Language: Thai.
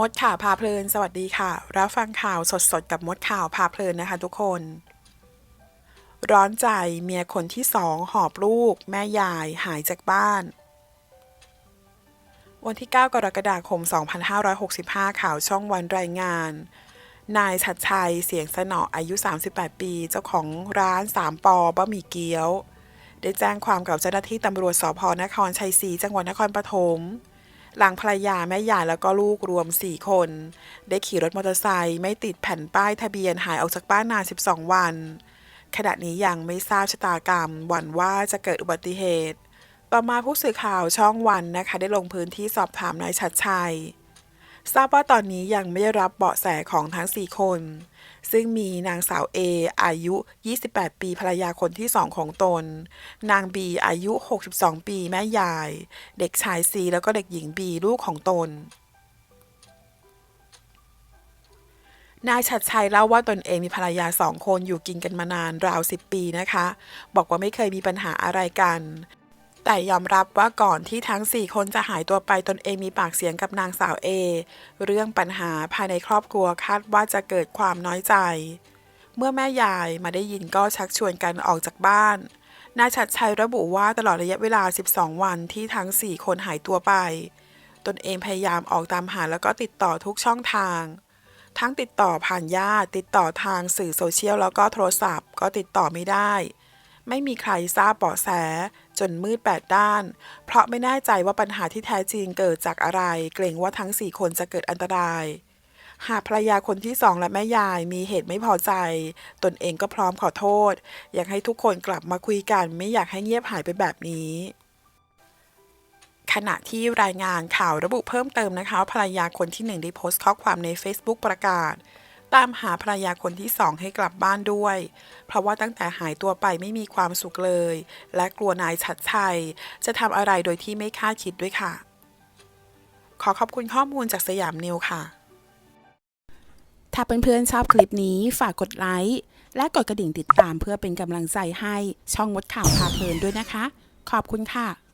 มดข่าวพาเพลิน สวัสดีค่ะ รับฟังข่าวสดๆ กับมดข่าวพาเพลินนะคะทุกคน ร้อนใจเมียคนที่สองหอบลูก แม่ยายหายจากบ้าน วันที่ 9 กรกฎาคม 2565 ข่าวช่องวันรายงาน นายชัดชัยเสียงสนออายุ 38 ปี เจ้าของร้านสามปอบะหมี่เกี๊ยว ได้แจ้งความกับเจ้าหน้าที่ตำรวจสพนครชัยศรีจังหวัดนครปฐม หลังภรรยาแม่ยายแล้วก็ลูกรวม 4 คน ได้ขี่รถมอเตอร์ไซค์ไม่ติดแผ่นป้ายทะเบียนหายออกจากบ้านนาน 12 วัน ขณะนี้ยังไม่ทราบชะตากรรมหวั่นว่าจะเกิดอุบัติเหตุ ต่อมาผู้สื่อข่าวช่องวันนะคะ ได้ลงพื้นที่สอบถามนายชัดชัย ทราบว่าตอนนี้ยังไม่ได้รับเบาะแสของทั้ง 4 คน ซึ่งมีนางสาว A อายุ 28 ปีภรรยาคนที่ 2 ของตน นาง B อายุ 62 ปีแม่ยาย เด็กชาย C แล้วก็เด็กหญิง B ลูกของตนนายชัดชัยเล่าว่าตนเองมีภรรยาสองคนอยู่กินกันมานานราว10ปีนะคะ บอกว่าไม่เคยมีปัญหาอะไรกัน แต่ยอมรับว่าก่อนที่ทั้ง 4 คนจะหายตัวไปตนเองมีปากเสียงกับนางสาวเอ เรื่องปัญหาภายในครอบครัวคาดว่าจะเกิดความน้อยใจ เมื่อแม่ยายมาได้ยินก็ชักชวนกันออกจากบ้านนายชัดชัยระบุว่าตลอดระยะเวลา 12 วันที่ทั้ง 4 คนหายตัวไป ตนเองพยายามออกตามหาแล้วก็ติดต่อทุกช่องทาง ทั้งติดต่อผ่านญาติ ติดต่อทางสื่อโซเชียลแล้วก็โทรศัพท์ ก็ติดต่อไม่ได้ ไม่มีใครทราบเบาะแส จนมืดแปดด้าน เพราะไม่แน่ใจว่าปัญหาที่แท้จริงเกิดจากอะไร เกรงว่าทั้งสี่คนจะเกิดอันตราย หากภรรยาคนที่สองและแม่ยายมีเหตุไม่พอใจ ตนเองก็พร้อมขอโทษ อยากให้ทุกคนกลับมาคุยกันไม่อยากให้เงียบหายไปแบบนี้ขณะที่รายงานข่าวระบุเพิ่มเติมนะคะภรรยาคนที่หนึ่งได้โพสต์ข้อความใน Facebook ประกาศ ตามหาภรรยาคนที่สองให้กลับบ้านด้วย เพราะว่าตั้งแต่หายตัวไปไม่มีความสุขเลย และกลัวนายชัดชัย จะทำอะไรโดยที่ไม่คาดคิดด้วยค่ะ ขอขอบคุณข้อมูลจากสยามนิวค่ะ ถ้าเพื่อนๆชอบคลิปนี้ฝากกดไลค์และกดกระดิ่งติดตามเพื่อเป็นกำลังใจให้ช่องมดข่าวพาเพลินด้วยนะคะ ขอบคุณค่ะ